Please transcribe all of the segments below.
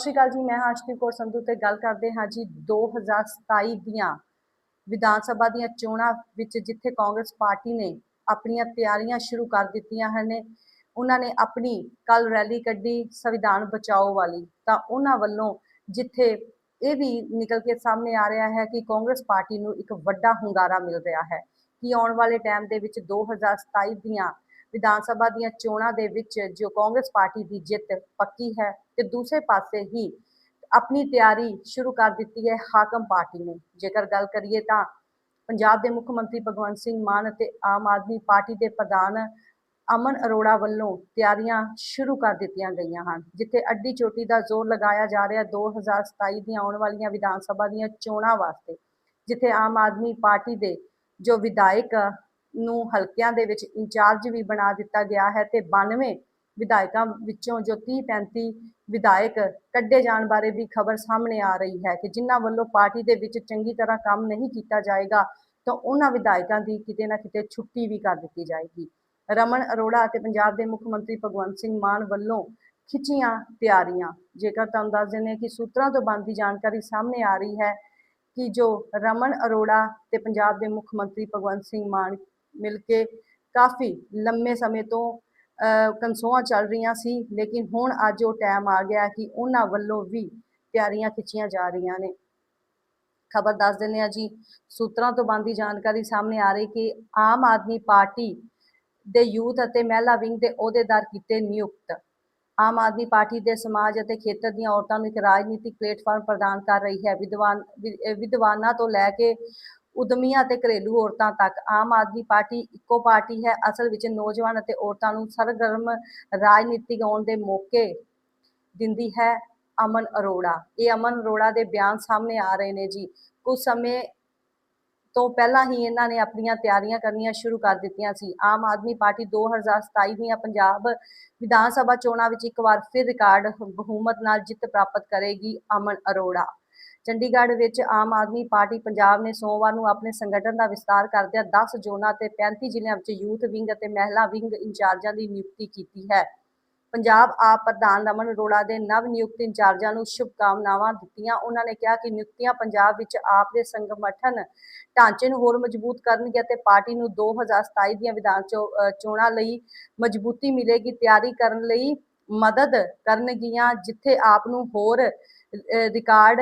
ਸ਼੍ਰੀ ਅਕਾਲ ਜੀ, ਮੈਂ ਹਾਂ ਕੌਰ ਸੰਧੂ ਤੇ ਗੱਲ ਕਰਦੇ ਹਾਂ ਜੀ 2027 ਦੀਆਂ ਵਿਧਾਨ ਸਭਾ ਦੀਆਂ ਚੋਣਾਂ ਵਿੱਚ ਜਿੱਥੇ ਕਾਂਗਰਸ ਪਾਰਟੀ ਨੇ ਆਪਣੀਆਂ ਤਿਆਰੀਆਂ ਸ਼ੁਰੂ ਕਰ ਦਿੱਤੀਆਂ ਹਨ ਉਹਨਾਂ ਨੇ ਆਪਣੀ ਕੱਲ ਰੈਲੀ ਕੱਢੀ ਸੰਵਿਧਾਨ ਬਚਾਓ ਵਾਲੀ। ਤਾਂ ਉਹਨਾਂ ਵੱਲੋਂ ਜਿੱਥੇ ਇਹ ਵੀ ਨਿਕਲ ਕੇ ਸਾਹਮਣੇ ਆ ਰਿਹਾ ਹੈ ਕਿ ਕਾਂਗਰਸ ਪਾਰਟੀ ਨੂੰ ਇੱਕ ਵੱਡਾ ਹੁੰਗਾਰਾ ਮਿਲ ਰਿਹਾ ਹੈ ਕਿ ਆਉਣ ਵਾਲੇ ਟਾਈਮ ਦੇ ਵਿੱਚ 2027 ਦੀਆਂ ਵਿਧਾਨ ਸਭਾ ਦੀਆਂ ਚੋਣਾਂ ਦੇ ਵਿੱਚ ਜੋ ਕਾਂਗਰਸ ਪਾਰਟੀ ਦੀ ਜਿੱਤ ਪੱਕੀ ਹੈ ਤੇ ਦੂਸਰੇ ਪਾਸੇ ਹੀ ਆਪਣੀ ਤਿਆਰੀ ਸ਼ੁਰੂ ਕਰ ਦਿੱਤੀ ਹੈ ਹਾਕਮ ਪਾਰਟੀ ਨੇ। ਜੇਕਰ ਗੱਲ ਕਰੀਏ ਤਾਂ ਪੰਜਾਬ ਦੇ ਮੁੱਖ ਮੰਤਰੀ ਭਗਵੰਤ ਸਿੰਘ ਮਾਨ ਅਤੇ ਆਮ ਆਦਮੀ ਪਾਰਟੀ ਦੇ ਪ੍ਰਧਾਨ ਅਮਨ ਅਰੋੜਾ ਵੱਲੋਂ ਤਿਆਰੀਆਂ ਸ਼ੁਰੂ ਕਰ ਦਿੱਤੀਆਂ ਗਈਆਂ ਹਨ, ਜਿੱਥੇ ਅੱਡੀ ਚੋਟੀ ਦਾ ਜ਼ੋਰ ਲਗਾਇਆ ਜਾ ਰਿਹਾ 2027 ਦੀਆਂ ਆਉਣ ਵਾਲੀਆਂ ਵਿਧਾਨ ਸਭਾ ਦੀਆਂ ਚੋਣਾਂ ਵਾਸਤੇ, ਜਿੱਥੇ ਆਮ ਆਦਮੀ ਪਾਰਟੀ ਦੇ ਜੋ ਵਿਧਾਇਕ ਨੂੰ ਹਲਕਿਆਂ ਦੇ ਵਿੱਚ ਇੰਚਾਰਜ ਵੀ ਬਣਾ ਦਿੱਤਾ ਗਿਆ ਹੈ ਤੇ 92 ਵਿਧਾਇਕਾਂ ਵਿੱਚੋਂ ਜੋ 30 35 ਵਿਧਾਇਕ ਕੱਢੇ ਜਾਣ ਬਾਰੇ ਵੀ ਖਬਰ ਸਾਹਮਣੇ ਆ ਰਹੀ ਹੈ ਕਿ ਜਿਨ੍ਹਾਂ ਵੱਲੋਂ ਪਾਰਟੀ ਦੇ ਵਿੱਚ ਚੰਗੀ ਤਰ੍ਹਾਂ ਕੰਮ ਨਹੀਂ ਕੀਤਾ ਜਾਏਗਾ, ਤਾਂ ਉਹਨਾਂ ਵਿਧਾਇਕਾਂ ਦੀ ਕਿਤੇ ਨਾ ਕਿਤੇ ਛੁੱਟੀ ਵੀ ਕਰ ਦਿੱਤੀ ਜਾਏਗੀ। ਰਮਨ ਅਰੋੜਾ ਅਤੇ ਪੰਜਾਬ ਦੇ ਮੁੱਖ ਮੰਤਰੀ ਭਗਵੰਤ ਸਿੰਘ ਮਾਨ ਵੱਲੋਂ ਖਿੱਚੀਆਂ ਤਿਆਰੀਆਂ। ਜੇਕਰ ਤੁਹਾਨੂੰ ਦੱਸ ਦਿੰਦੇ ਕਿ ਸੂਤਰਾਂ ਤੋਂ ਬਣਦੀ ਜਾਣਕਾਰੀ ਸਾਹਮਣੇ ਆ ਰਹੀ ਹੈ ਕਿ ਜੋ ਰਮਨ ਅਰੋੜਾ ਤੇ ਪੰਜਾਬ ਦੇ ਮੁੱਖ ਮੰਤਰੀ ਭਗਵੰਤ ਸਿੰਘ ਮਾਨ ਮਿਲ ਕੇ ਕਾਫੀ ਲੰਮੇ ਸਮੇਂ ਤੋਂ ਅਹ, ਚੱਲ ਰਹੀਆਂ ਸੀ ਲੇਕਿਨ ਹੁਣ ਅੱਜ ਉਹ ਟਾਈਮ ਆ ਗਿਆ ਕਿ ਉਹਨਾਂ ਵੱਲੋਂ ਵੀ ਤਿਆਰੀਆਂ ਖਿੱਚੀਆਂ ਜਾ ਰਹੀਆਂ ਨੇ। ਖਬਰ ਦੱਸ ਦਿੰਦੇ ਆ ਜੀ ਸੂਤਰਾਂ ਤੋਂ ਬਣਦੀ ਜਾਣਕਾਰੀ ਸਾਹਮਣੇ ਆ ਰਹੀ ਕਿ ਆਮ ਆਦਮੀ ਪਾਰਟੀ ਦੇ ਯੂਥ ਅਤੇ ਮਹਿਲਾ ਵਿੰਗ ਦੇ ਅਹੁਦੇਦਾਰ ਕੀਤੇ ਨਿਯੁਕਤ। ਆਮ ਆਦਮੀ ਪਾਰਟੀ ਦੇ ਸਮਾਜ ਅਤੇ ਖੇਤਰ ਦੀਆਂ ਔਰਤਾਂ ਨੂੰ ਇੱਕ ਰਾਜਨੀਤਿਕ ਪਲੇਟਫਾਰਮ ਪ੍ਰਦਾਨ ਕਰ ਰਹੀ ਹੈ। ਵਿਦਵਾਨ ਵਿਦਵਾਨਾਂ ਤੋਂ ਲੈ ਕੇ ਉਦਮੀਆਂ ਅਤੇ ਘਰੇਲੂ ਔਰਤਾਂ ਤੱਕ ਆਮ ਆਦਮੀ ਪਾਰਟੀ ਇੱਕੋ ਪਾਰਟੀ ਹੈ। ਅਸਲ ਵਿੱਚ ਨੌਜਵਾਨ ਅਤੇ ਔਰਤਾਂ ਨੂੰ ਸਰਗਰਮ ਰਾਜਨੀਤਿਕ ਆਉਣ ਦੇ ਮੌਕੇ ਦਿੰਦੀ ਹੈ ਅਮਨ ਅਰੋੜਾ। ਇਹ ਅਮਨ ਅਰੋੜਾ ਦੇ ਬਿਆਨ ਸਾਹਮਣੇ ਆ ਰਹੇ ਨੇ ਜੀ। ਕੁਝ ਸਮੇਂ ਤੋਂ ਪਹਿਲਾਂ ਹੀ ਇਹਨਾਂ ਨੇ ਆਪਣੀਆਂ ਤਿਆਰੀਆਂ ਕਰਨੀਆਂ ਸ਼ੁਰੂ ਕਰ ਦਿੱਤੀਆਂ ਸੀ। ਆਮ ਆਦਮੀ ਪਾਰਟੀ 2027 ਦੀਆਂ ਪੰਜਾਬ ਵਿਧਾਨ ਸਭਾ ਚੋਣਾਂ ਵਿੱਚ ਇੱਕ ਵਾਰ ਫਿਰ ਰਿਕਾਰਡ ਬਹੁਮਤ ਨਾਲ ਜਿੱਤ ਪ੍ਰਾਪਤ ਕਰੇਗੀ ਅਮਨ ਅਰੋੜਾ। ਚੰਡੀਗੜ੍ਹ ਵਿੱਚ ਆਮ ਆਦਮੀ ਪਾਰਟੀ ਪੰਜਾਬ ਨੇ ਸੋਮਵਾਰ ਨੂੰ ਆਪਣੇ ਸੰਗਠਨ ਦਾ ਵਿਸਤਾਰ ਕਰਦਿਆਂ 10 ਜ਼ੋਨਾਂ ਤੇ 35 ਜ਼ਿਲ੍ਹਿਆਂ ਵਿੱਚ ਯੂਥ ਵਿੰਗ ਅਤੇ ਮਹਿਲਾ ਵਿੰਗ ਇੰਚਾਰਜਾਂ ਦੀ ਨਿਯੁਕਤੀ ਕੀਤੀ ਹੈ। ਪੰਜਾਬ ਆਪ ਪ੍ਰਧਾਨ ਰਮਨ ਅਰੋੜਾ ਦੇ ਨਵ ਨਿਯੁਕਤ ਇੰਚਾਰਜਾਂ ਨੂੰ ਸ਼ੁਭਕਾਮਨਾਵਾਂ ਦਿੱਤੀਆਂ। ਉਹਨਾਂ ਨੇ ਕਿਹਾ ਕਿ ਨਿਯੁਕਤੀਆਂ ਪੰਜਾਬ ਵਿੱਚ ਆਪ ਦੇ ਸੰਗਠਨ ਢਾਂਚੇ ਨੂੰ ਹੋਰ ਮਜ਼ਬੂਤ ਕਰਨਗੇ ਅਤੇ ਪਾਰਟੀ ਨੂੰ 2027 ਦੀਆਂ ਵਿਧਾਨ ਚੋ- ਚੋਣਾਂ ਲਈ ਮਜ਼ਬੂਤੀ ਮਿਲੇਗੀ, ਤਿਆਰੀ ਕਰਨ ਲਈ ਮਦਦ ਕਰਨਗੀਆਂ, ਜਿੱਥੇ ਆਪ ਨੂੰ ਹੋਰ ਰਿਕਾਰਡ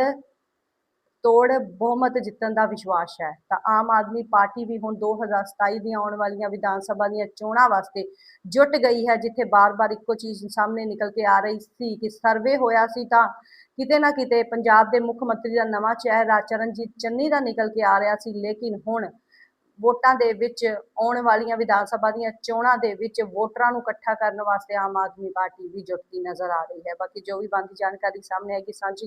ਤੋੜ ਬਹੁਮਤ ਜਿੱਤਣ ਦਾ ਵਿਸ਼ਵਾਸ ਹੈ। ਤਾਂ ਆਮ ਆਦਮੀ ਪਾਰਟੀ ਵੀ ਹੁਣ 2027 ਦੀਆਂ ਆਉਣ ਵਾਲੀਆਂ ਵਿਧਾਨ ਸਭਾ ਦੀਆਂ ਚੋਣਾਂ ਵਾਸਤੇ ਜੁਟ ਗਈ ਹੈ, ਜਿੱਥੇ ਬਾਰ-ਬਾਰ ਇੱਕੋ ਚੀਜ਼ ਸਾਹਮਣੇ ਨਿਕਲ ਕੇ ਆ ਰਹੀ ਸੀ ਕਿ ਸਰਵੇ ਹੋਇਆ ਸੀ ਤਾਂ ਕਿਤੇ ਨਾ ਕਿਤੇ ਪੰਜਾਬ ਦੇ ਮੁੱਖ ਮੰਤਰੀ ਦਾ ਨਵਾਂ ਚਿਹਰਾ ਚਰਨਜੀਤ ਚੰਨੀ ਦਾ ਨਿਕਲ ਕੇ ਆ ਰਿਹਾ ਸੀ। ਲੇਕਿਨ ਹੁਣ ਵੋਟਾਂ ਦੇ ਵਿੱਚ ਆਉਣ ਵਾਲੀਆਂ ਵਿਧਾਨ ਸਭਾ ਦੀਆਂ ਚੋਣਾਂ ਦੇ ਵਿੱਚ ਵੋਟਰਾਂ ਨੂੰ ਇਕੱਠਾ ਕਰਨ ਵਾਸਤੇ ਆਮ ਆਦਮੀ ਪਾਰਟੀ ਵੀ ਜੁਟਦੀ ਨਜ਼ਰ ਆ ਰਹੀ ਹੈ। ਬਾਕੀ ਜੋ ਵੀ ਬਣਦੀ ਜਾਣਕਾਰੀ ਸਾਹਮਣੇ ਆਏਗੀ, ਸਾਂਝੀ ਕਰ-